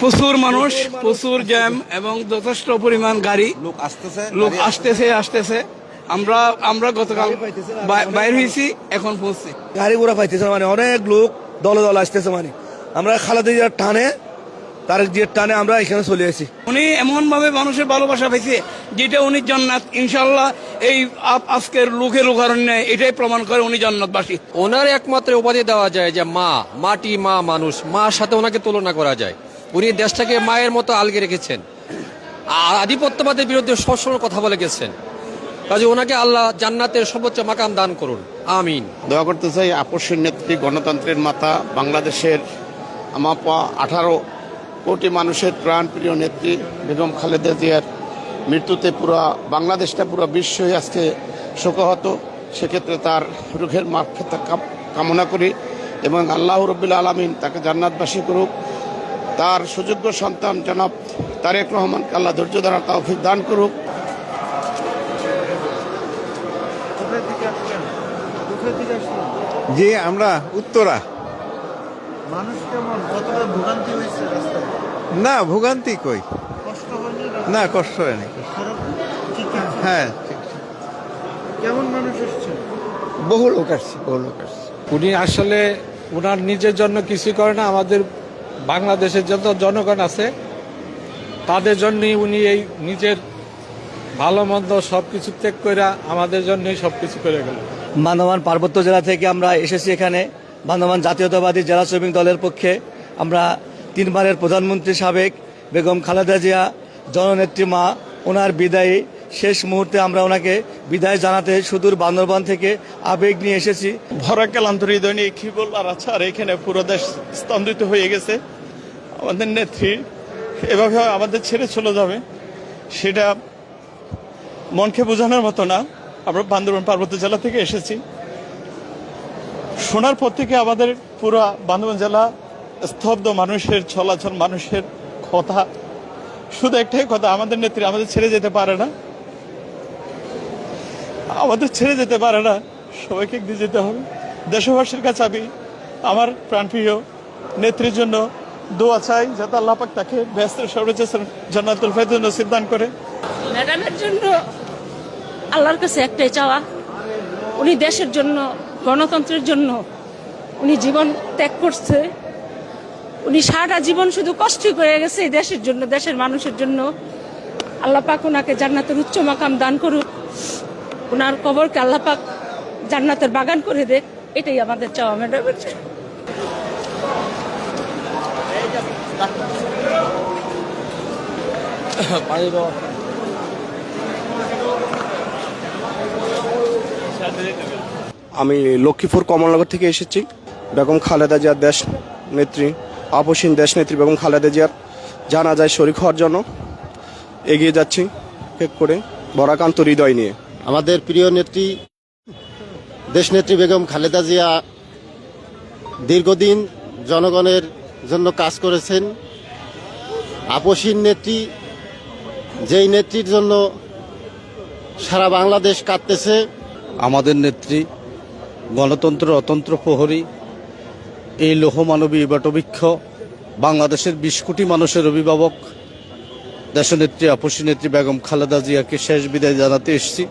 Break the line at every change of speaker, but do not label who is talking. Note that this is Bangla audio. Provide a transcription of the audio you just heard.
প্রচুর মানুষ প্রচুর জ্যাম এবং যথেষ্ট পরিমাণ গাড়ি।
লোক আসতেছে
লোক আসতেছে। আসতেছে আমরা আমরা গতকাল বাইর হয়েছি এখন পৌঁছছি।
গাড়ি ঘোড়া পাইতেছে মানে অনেক লোক দলে দলে আসতেছে মানে। আমরা খালাদি টানে তার যে টানে আমরা এখানে চলে আসি।
উনি এমন ভাবে মানুষের ভালোবাসা পাইছে যেটা উনি জান্নাত। ইনশাল্লাহ এই আজকের লোকের লোকারণ্যে এটাই প্রমাণ করে উনি জান্নাতবাসী।
ওনার একমাত্র উপাধি দেওয়া যায় যে মা মাটি মা মানুষ মার সাথে ওনাকে তুলনা করা যায়। উনি দেশটাকে মায়ের মতো আলগে রেখেছেন। আর আধিপত্যবাদের বিরুদ্ধে সবসময় কথা বলে গেছেন। কাজে ওনাকে আল্লাহ জান্নাতের সর্বোচ্চ মাকাম দান করুন। আমিন।
দোয়া করতে চাই আপসের নেত্রী গণতন্ত্রের মাতা বাংলাদেশের আমাপা আঠারো কোটি মানুষের প্রাণপ্রিয় নেত্রী বেগম খালেদা জিয়ার মৃত্যুতে পুরো বাংলাদেশটা পুরো বিশ্বই আজকে শোকাহত। সেক্ষেত্রে তার রুখের মাফেতা কামনা করি এবং আল্লাহ রব্বুল আলমিন তাকে জান্নাতবাসী করুক। তার সুযোগ্য সন্তান জনাব তারেক রহমানকে আল্লাহ ধৈর্য দ্বারা তৌফিক দান করুক।
যে আমরা উত্তরা। না ভোগান্তি কই? না কষ্ট হয়নি
খারাপ ঠিক আছে
হ্যাঁ।
কেমন মানুষ এসছে?
বহু লোক আসছে বহু লোক আসছে।
উনি আসলে ওনার নিজের জন্য কিছু করে না আমাদের বাংলাদেশের যত জনগণ আছে তাদের জন্যই উনি এই নিজের ভালো মন্দ সব কিছু ত্যাগ করে আমাদের জন্যই সব কিছু করে গেল।
বান্ধবান পার্বত্য জেলা থেকে আমরা এসেছি এখানে। বান্ধবান জাতীয়তাবাদী জেলা শ্রমিক দলের পক্ষে আমরা তিনবারের প্রধানমন্ত্রী সাবেক বেগম খালেদা জিয়া জননেত্রী মা, ওনার বিদায়ী। শেষ মুহূর্তে আমরা ওনাকে বিদায় জানাতে সুদূর বান্দরবান থেকে আবেগ নিয়ে এসেছি।
ভরা ক্লান্ত হৃদয় নিয়ে কি বলবার আছে আর এখানে পুরো দেশ স্তম্ভিত হয়ে গেছে। আমাদের নেত্রী এভাবে আমাদের ছেড়ে চলে যাবে, সেটা মনকে বোঝানোর মতো না। আমরা বান্দরবান পার্বত্য জেলা থেকে এসেছি। শোনার পর থেকে আমাদের পুরো বান্দরবান জেলা স্তব্ধ মানুষের, চলাচল মানুষের কথা শুধু একটাই কথা, আমাদের নেত্রী, আমাদের ছেড়ে যেতে পারে না। আমাদের ছেড়ে যেতে পারে না, সবাইকে দিয়ে যেতে হবে। দেশবাসীর কাছে আমি আমার প্রাণপ্রিয় নেত্রীর জন্য দোয়া চাই, যাতে আল্লাহ পাক তাকে ব্যস্ত সর্বোচ্চ জান্নাতুল ফেরদৌস নসিব দান করে।
ম্যাডামের জন্য আল্লাহর কাছে একটাই চাওয়া, উনি দেশের জন্য, গণতন্ত্রের জন্য উনি জীবন ত্যাগ করছে। উনি সারাটা জীবন শুধু কষ্টই করে গেছে দেশের জন্য, দেশের মানুষের জন্য। আল্লাহ পাক ওনাকে জান্নাতের উচ্চ মাকাম দান করুক। ওনার কবরকে আল্লাহ পাক জান্নাতের বাগান করে দেখ এটাই আমাদের চাওয়া ম্যাডামের
আমি লক্ষ্মীপুর কমলনগর থেকে এসেছি। বেগম খালেদা জিয়ার দেশ নেত্রী। আপসীন দেশ নেত্রী বেগম খালেদা জিয়ার জানা যায় শরিক হওয়ার জন্য এগিয়ে যাচ্ছি কেক করে বরাকান্ত হৃদয় নিয়ে।
আমাদের প্রিয় নেত্রী দেশনেত্রী বেগম খালেদা জিয়া দীর্ঘদিন জনগণের জন্য কাজ করেছেন। আপসীন নেত্রী যেই নেত্রীর জন্য সারা বাংলাদেশ কাঁদতেছে।
আমাদের নেত্রী গণতন্ত্র অতন্ত্র প্রহরী এই লৌহমানবী বটবৃক্ষ বাংলাদেশের বিশ কোটি মানুষের অভিভাবক, দেশনেত্রী, আপসী নেত্রী বেগম খালেদা জিয়াকে শেষ বিদায় জানাতে এসেছি।